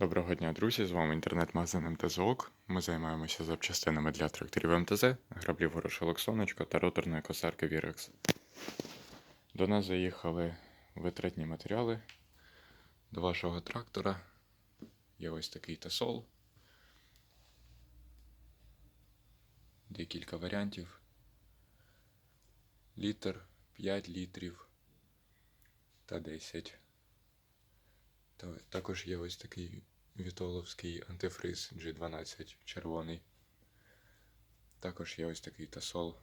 Доброго дня, друзі! З вами інтернет-магазин МТЗОК. Ми займаємося запчастинами для тракторів МТЗ, граблів горошилок сонечко та роторної косарки Вірекс. До нас заїхали витратні матеріали до вашого трактора. Є ось такий тасол. Декілька варіантів. Літр, 5 літрів та 10. Та- Також є ось такий вітоловський антифриз G12 червоний. Також є ось такий тасол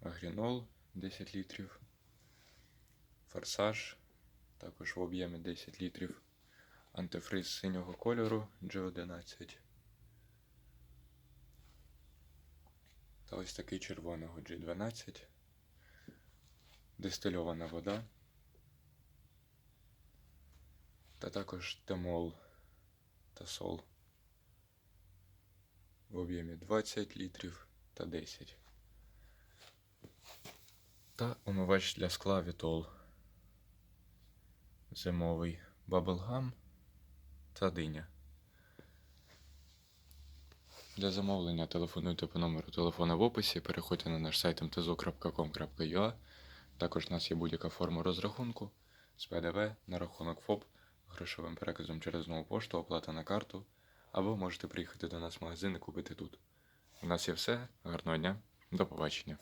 Агрінол 10 літрів. Форсаж також в об'ємі 10 літрів. Антифриз синього кольору G11. Та ось такий червоного G12. Дистильована вода. Та також темол та сол в об'ємі 20 літрів та 10. Та омивач для скла Вітол. Зимовий баблгам та диня. Для замовлення телефонуйте по номеру телефона в описі, переходьте на наш сайт mtzo.com.ua. Також у нас є будь-яка форма розрахунку з ПДВ на рахунок ФОП грошовим переказом через нову пошту, оплата на карту, або можете приїхати до нас в магазин і купити тут. У нас є все. Гарного дня, до побачення.